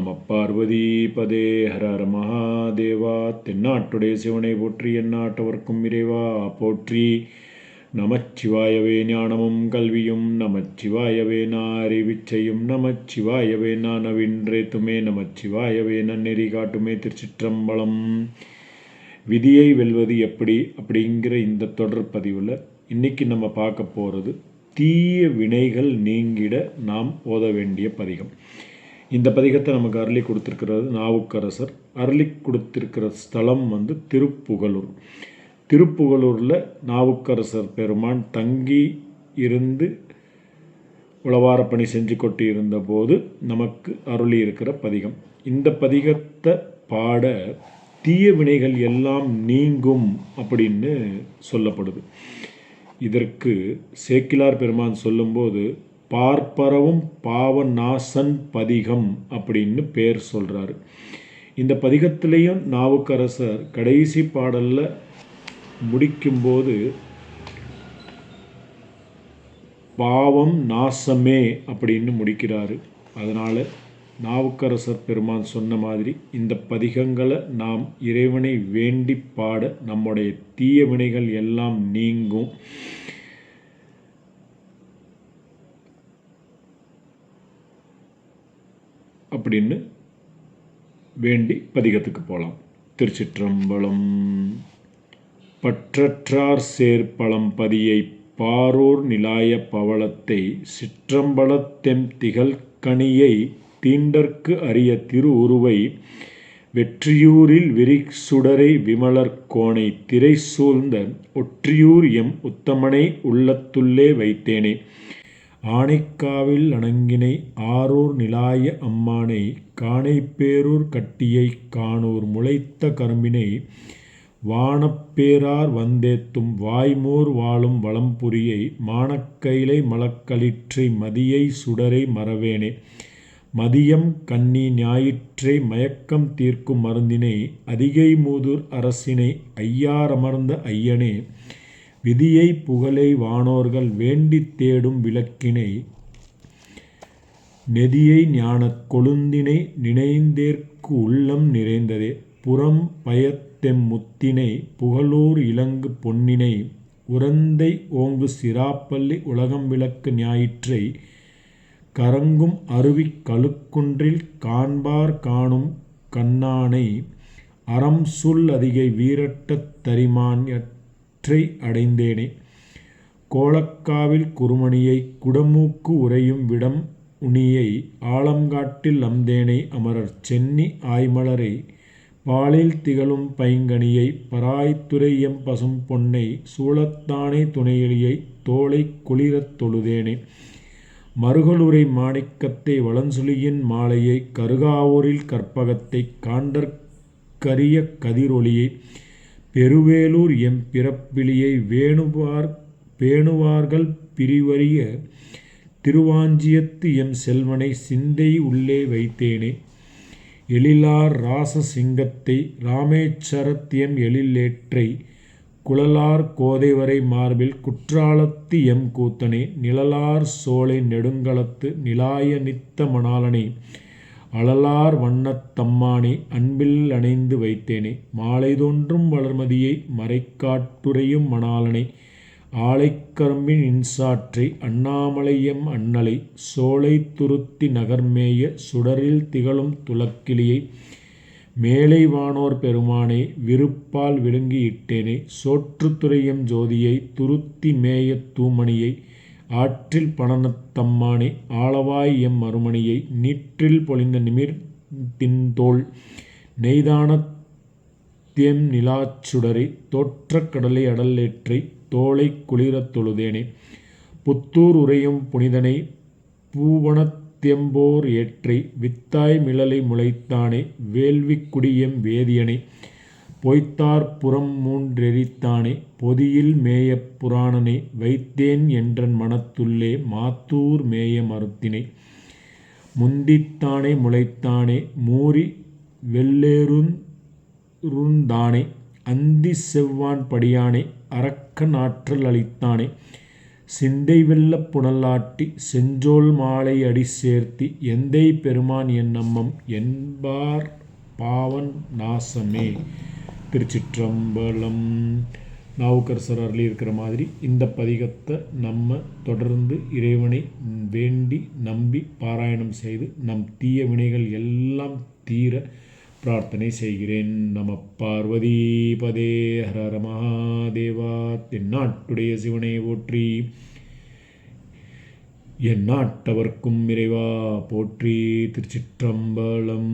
நம பார்வதி பதே ஹரர மகாதேவா. தென்னாட்டுடைய சிவனை போற்றி எந்நாட்டவர்க்கும் இறைவா போற்றி. நமச்சிவாயவே ஞானமும் கல்வியும் நமச்சிவாயவே நாரிவிச்சையும் நமச்சிவாயவே நானவின்றேத்துமே நமச்சிவாயவே நன்னெறி காட்டுமே திருச்சிற்றம்பலம். விதியை வெல்வது எப்படி அப்படிங்கிற இந்த தொடர் பதிவில் இன்றைக்கி நம்ம பார்க்க போகிறது தீய வினைகள் நீங்கிட நாம் ஓத வேண்டிய பதிகம். இந்த பதிகத்தை நமக்கு அருளி கொடுத்துருக்கிறது நாவுக்கரசர். அருளி கொடுத்திருக்கிற ஸ்தலம் வந்து திருப்புகலூர். திருப்புகலூரில் நாவுக்கரசர் பெருமான் தங்கி இருந்து உளவார பணி செஞ்சு கொண்டு இருந்தபோது நமக்கு அருளி இருக்கிற பதிகம். இந்த பதிகத்தை பாட தீய வினைகள் எல்லாம் நீங்கும் அப்படின்னு சொல்லப்படுது. இதற்கு சேக்கிலார் பெருமான் சொல்லும்போது பார்ப்பரவும் பாவநாசன் பதிகம் அப்படின்னு பேர் சொல்கிறாரு இந்த பதிகத்திலையும் நாவுக்கரசர் கடைசி பாடலில் முடிக்கும்போது பாவம் நாசமே அப்படின்னு முடிக்கிறாரு. அதனால் நாவுக்கரசர் பெருமான் சொன்ன மாதிரி இந்த பதிகங்களை நாம் இறைவனை வேண்டி பாட நம்முடைய தீய வினைகள் எல்லாம் நீங்கும். அப்படின்னு வேண்டி பதிகத்துக்கு போகலாம் திருச்சிற்றம்பலம். பற்றற்றார் சேர்ப்பளம் பதியை பாரூர் நிலாய பவளத்தை சிற்றம்பலத்தெம் திகழ் கனியை தீண்டற்கு அரிய திரு உருவை வெற்றியூரில் விரி சுடரை விமலர் கோணை திரை சூழ்ந்த ஒற்றியூர் எம் உத்தமனை உள்ளத்துள்ளே வைத்தேனே. ஆனைக்காவில் அணங்கினை ஆரூர் நிலாய அம்மானை காணைப்பேரூர் கட்டியை காணூர் முளைத்த கரும்பினை வானப்பேரார் வந்தேத்தும் வாய்மூர் வாழும் வளம்புரியை மானக்கைலை மலக்களிற்றை மதியை சுடரை மறவேனே. மதியம் கன்னி ஞாயிற்றை மயக்கம் தீர்க்கும் மருந்தினை அதிகை மூதூர் அரசினை ஐயாரமர்ந்த ஐயனே. விதியை புகழை வானோர்கள் வேண்டித் தேடும் விளக்கினை நெதியை ஞானக் கொழுந்தினை நினைந்தேற்கு உள்ளம் நிறைந்ததே. புறம் பயத்தெம் முத்தினை புகழூர் இலங்கு பொன்னினை உரந்தை ஓங்கு சிராப்பள்ளி உலகம் விளக்கு ஞாயிற்றை கரங்கும் அருவி கழுக்குன்றில் காண்பார் காணும் கண்ணானை அறம் சுல் அதிகை வீரட்டத் தரிமான் ஒற்றை அடைந்தேனே. கோலக்காவில் குறுமணியை குடமூக்கு உறையும் விடம் உனியை ஆலங்காட்டில் அம்தேனை அமரர் சென்னி ஆய்மலரை பாலில் திகழும் பைங்கனியை பராய்த்துறையம் பசும் பொன்னை சூளத்தானே துணையெளியை தோளை குளிரத் தொழுதேனே. மருகலுரை மாணிக்கத்தை வளன்சுழியின் மாலையை கருகாவூரில் கற்பகத்தை காண்டற்கரிய கதிரொளியை பெருவேலூர் எம் பிறப்பிலியை வேணுவார் பேணுவார்கள் பிரிவறிய திருவாஞ்சியத்து எம் செல்வனை சிந்தை உள்ளே வைத்தேனே. எழிலார் ராசசிங்கத்தை ராமேச்சரத்தியம் எழிலேற்றை குழலார் கோதைவரை மார்பில் குற்றாலத்து எம் கூத்தனே நிழலார் சோலை நெடுங்களத்து நிலாய நித்த மணாலனே அழலார் வண்ணத் தம்மானை அன்பில் அணைந்து வைத்தேனே. மாலை தோன்றும் வளர்மதியை மறைக்காட்டுரையும் மணாலனை. ஆலைக்கரும்பின் இன்சாற்றை அண்ணாமலையம் அண்ணலை. சோலை துருத்தி நகர்மேய சுடரில் திகழும் துளக்கிளியை மேலை வானோர் பெருமானே விருப்பால் விழுங்கியிட்டேனே. சோற்றுத்துறையம் ஜோதியை துருத்தி மேய தூமணியை. ஆற்றில் பணனத்தம்மானே ஆளவாய் எம் மறுமணியை நீற்றில் பொழிந்த நிமிர் தின்தோள் நெய்தானத்தெம் நிலாச்சுடரை தோற்றக் கடலை அடலேற்றை தோளை குளிரத் தொழுதேனே. புத்தூர் உரையும் புனிதனை பூவனத்தெம்போர் ஏற்றை வித்தாய் மிளலை முளைத்தானே வேள்விக் குடியெம் வேதியனை. பொய்த்தார் புறம் மூன்றெரித்தானே பொதியில் மேயப் புராணனை வைத்தேன் என்றன் மனத்துள்ளே மாத்தூர் மேய மறுத்தினை. முந்தித்தானே முளைத்தானே மூரி வெள்ளேருந்தானே அந்தி செவ்வான் படியானே அரக்கன் ஆற்றல் அளித்தானே. சிந்தை வெல்லப் புனலாட்டி செஞ்சோல் மாலை அடி சேர்த்தி எந்தை பெருமான் என் நம்மம் என்பார் பாவன் நாசமே. திருச்சிற்றம்பலம். நாவுக்கரசர் அருளி இருக்கிற மாதிரி இந்த பதிகத்தை நம்ம தொடர்ந்து இறைவனை வேண்டி நம்பி பாராயணம் செய்து நம் தீய வினைகள் எல்லாம் தீர பிரார்த்தனை செய்கிறேன். நம பார்வதி பதே ஹர மகாதேவா தென்னாட்டுடைய சிவனை போற்றி என் நாட்டவர்க்கும் இறைவா போற்றி திருச்சிற்றம்பலம்.